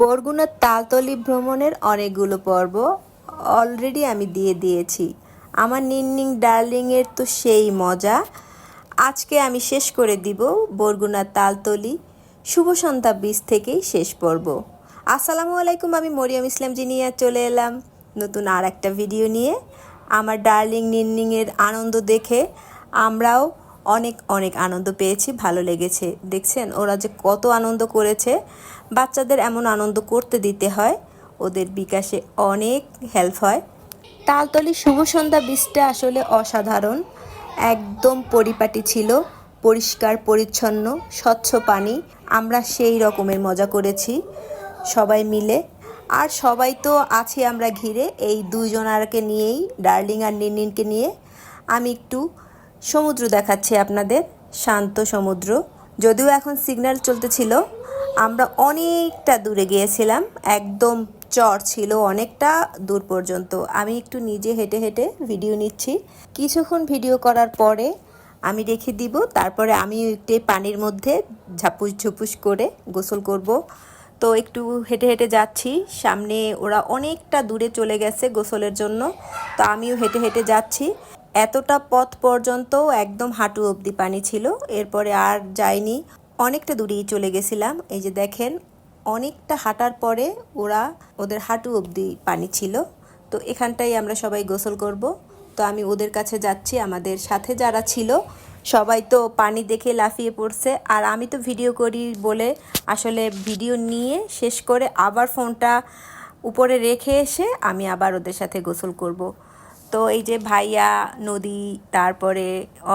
বরগুনার তালতলি ভ্রমণের অনেকগুলো পর্ব অলরেডি আমি দিয়ে দিয়েছি। আমার নিন্নিং ডার্লিংয়ের তো সেই মজা। আজকে আমি শেষ করে দিব বরগুনার তালতলি। শুভ সন্ধ্যা বীজ থেকেই শেষ পর্ব। আসসালামু আলাইকুম, আমি মরিয়ম ইসলাম জিনিয়া চলে এলাম নতুন আর একটা ভিডিও নিয়ে। আমার ডার্লিং নিন্নিংয়ের আনন্দ দেখে আমরাও অনেক অনেক আনন্দ পেয়েছি, ভালো লেগেছে। দেখছেন, ওরা যে কত আনন্দ করেছে। বাচ্চাদের এমন আনন্দ করতে দিতে হয়, ওদের বিকাশে অনেক হেল্প হয়। তালতলি শুভ সন্ধ্যা বীজটা আসলে অসাধারণ। একদম পরিপাটি ছিল, পরিষ্কার, পরিচ্ছন্ন, স্বচ্ছ পানি। আমরা সেই রকমের মজা করেছি, সবাই মিলে। আর সবাই তো আছি আমরা ঘিরে, এই দুইজনারকে নিয়েই, ডার্লিং আর নিননিনকে নিয়ে। আমি একটু সমুদ্র দেখাচ্ছি আপনাদের। শান্ত সমুদ্র। যদিও এখন সিগন্যাল চলতেছিল, আমরা অনেকটা দূরে গিয়েছিলাম। একদম চর ছিল অনেকটা দূর পর্যন্ত। আমি একটু নিজে হেঁটে হেঁটে ভিডিও নিচ্ছি। কিছুক্ষণ ভিডিও করার পরে আমি রেখে দিব, তারপরে আমি একটু পানির মধ্যে ঝাপুস ঝুপুস করে গোসল করব। তো একটু হেঁটে হেঁটে যাচ্ছি। সামনে ওরা অনেকটা দূরে চলে গেছে গোসলের জন্য। তো আমিও হেঁটে হেঁটে যাচ্ছি। এতটা পথ পর্যন্ত একদম হাঁটু অবধি পানি ছিল। এরপরে আর যাইনি। অনেকটা দূরেই চলে গেছিলাম। এই যে দেখেন, অনেকটা হাঁটার পরে ওরা ওদের হাঁটু অবধি পানি ছিল। তো এখানটাই আমরা সবাই গোসল করব। তো আমি ওদের কাছে যাচ্ছি। আমাদের সাথে যারা ছিল, সবাই তো পানি দেখে লাফিয়ে পড়ছে। আর আমি তো ভিডিও করি বলে আসলে ভিডিও নিয়ে শেষ করে আবার ফোনটা উপরে রেখে এসে আমি আবার ওদের সাথে গোসল করব। তো এই যে ভাইয়া, নদী, তারপরে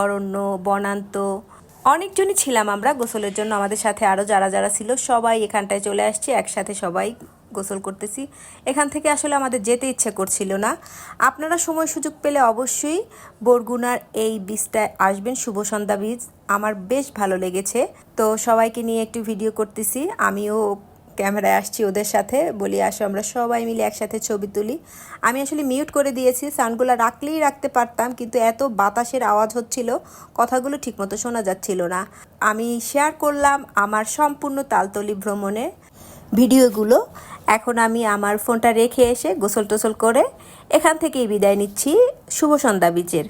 অরণ্য, বনান্ত, অনেকজনই ছিলাম আমরা গোসলের জন্য। আমাদের সাথে আরও যারা যারা ছিল সবাই এখানটায় চলে আসছি, একসাথে সবাই গোসল করতেছি। এখান থেকে আসলে আমাদের যেতে ইচ্ছে করছিল না। আপনারা সময় সুযোগ পেলে অবশ্যই বরগুনার এই বীজটায় আসবেন, শুভ সন্ধ্যা বীজ। আমার বেশ ভালো লেগেছে। তো সবাইকে নিয়ে একটু ভিডিও করতেছি। আমিও ক্যামেরায় আসছি ওদের সাথে, বলি, আসো, আমরা সবাই মিলে একসাথে ছবি তুলি। আমি আসলে মিউট করে দিয়েছি সাউন্ডগুলো রাখলেই রাখতে পারতাম, কিন্তু এত বাতাসের আওয়াজ হচ্ছিল, কথাগুলো ঠিকমতো শোনা যাচ্ছিল না। আমি শেয়ার করলাম আমার সম্পূর্ণ তালতলি ভ্রমণে ভিডিওগুলো। এখন আমি আমার ফোনটা রেখে এসে গোসল টোসল করে এখান থেকেই বিদায় নিচ্ছি। শুভ সন্ধ্যা, বীচের।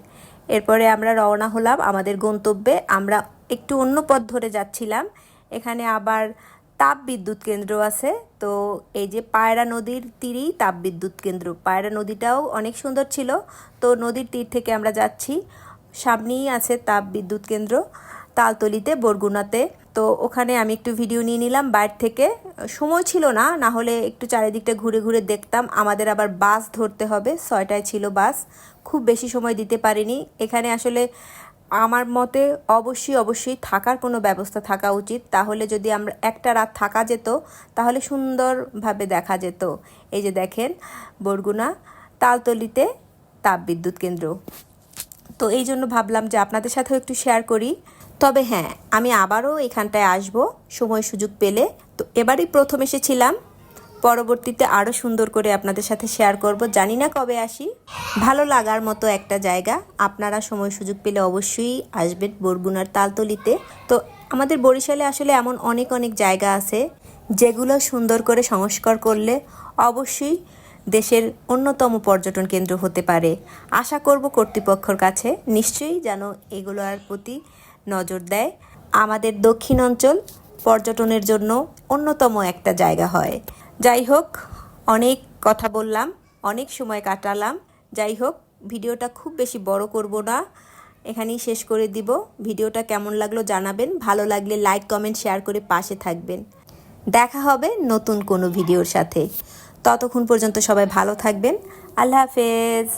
এরপরে আমরা রওনা হলাম আমাদের গন্তব্যে। আমরা একটু অন্য পথ ধরে যাচ্ছিলাম। এখানে আবার তাপ বিদ্যুৎ কেন্দ্র আছে। তো এই যে পায়রা নদীর তীরেই তাপ বিদ্যুৎ কেন্দ্র। পায়রা নদীটাও অনেক সুন্দর ছিল। তো নদীর তীর থেকে আমরা যাচ্ছি। সামনেই আছে তাপ বিদ্যুৎ কেন্দ্র তালতলিতে, বরগুনাতে। তো ওখানে আমি একটু ভিডিও নিয়ে নিলাম বাইর থেকে। সময় ছিল না না হলে একটু চারিদিকটা ঘুরে ঘুরে দেখতাম। আমাদের আবার বাস ধরতে হবে, ছয়টায় ছিল বাস। খুব বেশি সময় দিতে পারিনি। এখানে আসলে আমার মতে অবশ্যই অবশ্যই থাকার কোনো ব্যবস্থা থাকা উচিত। তাহলে যদি আমরা একটা রাত থাকা যেত, তাহলে সুন্দরভাবে দেখা যেত। এই যে দেখেন, বরগুনা, তালতলিতে তাপবিদ্যুৎ কেন্দ্র। তো এই জন্য ভাবলাম যে আপনাদের সাথেও একটু শেয়ার করি। তবে হ্যাঁ আমি আবারও এখানটায় আসব, সময় সুযোগ পেলে। তো এবারই প্রথম এসেছিলাম। পরবর্তীতে আরও সুন্দর করে আপনাদের সাথে শেয়ার করব। জানি না কবে আসি। ভালো লাগার মতো একটা জায়গা। আপনারা সময় সুযোগ পেলে অবশ্যই আসবেন বরগুনার তালতলিতে। তো আমাদের বরিশালে আসলে এমন অনেক অনেক জায়গা আছে, যেগুলো সুন্দর করে সংস্কার করলে অবশ্যই দেশের অন্যতম পর্যটন কেন্দ্র হতে পারে। আশা করব কর্তৃপক্ষর কাছে নিশ্চয়ই যেন এগুলোর প্রতি নজর দেয়। আমাদের দক্ষিণ অঞ্চল পর্যটনের জন্য অন্যতম একটা জায়গা হয়। যাই হোক অনেক কথা বললাম, অনেক সময় কাটালাম। যাই হোক ভিডিওটা খুব বেশি বড় করব না। এখানেই শেষ করে দিব। ভিডিওটা কেমন লাগল জানাবেন। ভালো লাগলে লাইক, কমেন্ট, শেয়ার করে পাশে থাকবেন। দেখা হবে নতুন কোনো ভিডিওর সাথে। ততক্ষণ পর্যন্ত সবাই ভালো থাকবেন। আল্লাহ হাফেজ।